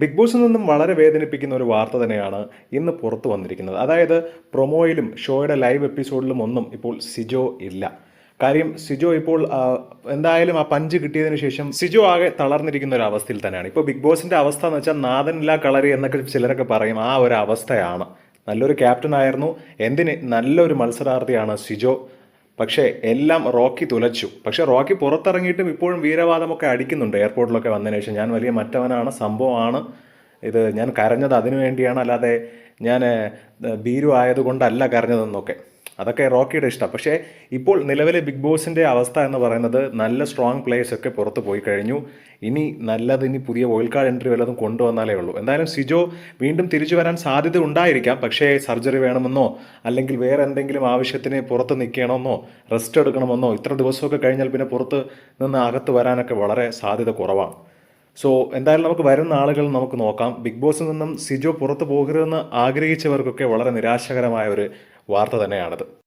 Big ബോസിൽ നിന്നും വളരെ വേദനിപ്പിക്കുന്ന ഒരു വാർത്ത തന്നെയാണ് ഇന്ന് പുറത്തു വന്നിരിക്കുന്നത്. അതായത് പ്രൊമോയിലും ഷോയുടെ ലൈവ് എപ്പിസോഡിലും ഒന്നും ഇപ്പോൾ സിജോ ഇല്ല. കാര്യം സിജോ ഇപ്പോൾ എന്തായാലും ആ പഞ്ച് കിട്ടിയതിന് ശേഷം സിജോ ആകെ തളർന്നിരിക്കുന്ന ഒരു അവസ്ഥയിൽ തന്നെയാണ്. ഇപ്പോൾ ബിഗ് ബോസിന്റെ അവസ്ഥ എന്ന് വെച്ചാൽ നാഥനില്ല കളറി എന്നൊക്കെ ചിലരൊക്കെ പറയും ആ ഒരു അവസ്ഥയാണ്. നല്ലൊരു ക്യാപ്റ്റൻ ആയിരുന്നു എന്തിന്? നല്ലൊരു മത്സരാർത്ഥിയാണ് സിജോ. പക്ഷേ എല്ലാം റോക്കി തുലച്ചു. പക്ഷേ റോക്കി പുറത്തിറങ്ങിയിട്ടും ഇപ്പോഴും വീരവാദമൊക്കെ അടിക്കുന്നുണ്ട്. എയർപോർട്ടിലൊക്കെ വന്നതിന് ശേഷം ഞാൻ വലിയ മറ്റവനാണ് സംഭവമാണ്. ഇത് ഞാൻ കരഞ്ഞത് അതിനു വേണ്ടിയാണ്. അല്ലാതെ ഞാൻ ഭീരു ആയതുകൊണ്ടല്ല കരഞ്ഞതെന്നൊക്കെ. അതൊക്കെ റോക്കിയുടെ ഇഷ്ടം. പക്ഷേ ഇപ്പോൾ നിലവിലെ ബിഗ് ബോസിന്റെ അവസ്ഥ എന്ന് പറയുന്നത് നല്ല സ്ട്രോങ് പ്ലേയേഴ്സ് ഒക്കെ പുറത്ത് പോയി കഴിഞ്ഞു. ഇനി നല്ലത് ഇനി പുതിയ വൈൽഡ് കാർഡ് എൻട്രി വല്ലതും കൊണ്ടുവന്നാലേ ഉള്ളൂ. എന്തായാലും സിജോ വീണ്ടും തിരിച്ചു വരാൻ സാധ്യത ഉണ്ടായിരിക്കാം. പക്ഷേ സർജറി വേണമെന്നോ അല്ലെങ്കിൽ വേറെ എന്തെങ്കിലും ആവശ്യത്തിന് പുറത്ത് നിൽക്കണമെന്നോ റെസ്റ്റ് എടുക്കണമെന്നോ ഇത്ര ദിവസമൊക്കെ കഴിഞ്ഞാൽ പിന്നെ പുറത്ത് നിന്ന് അകത്ത് വരാനൊക്കെ വളരെ സാധ്യത കുറവാണ്. സോ എന്തായാലും നമുക്ക് വരുന്ന ആളുകൾ നമുക്ക് നോക്കാം. ബിഗ് ബോസിൽ നിന്നും സിജോ പുറത്ത് പോകരുതെന്ന് ആഗ്രഹിച്ചവർക്കൊക്കെ വളരെ നിരാശകരമായ ഒരു വാർത്ത തന്നെയാണത്.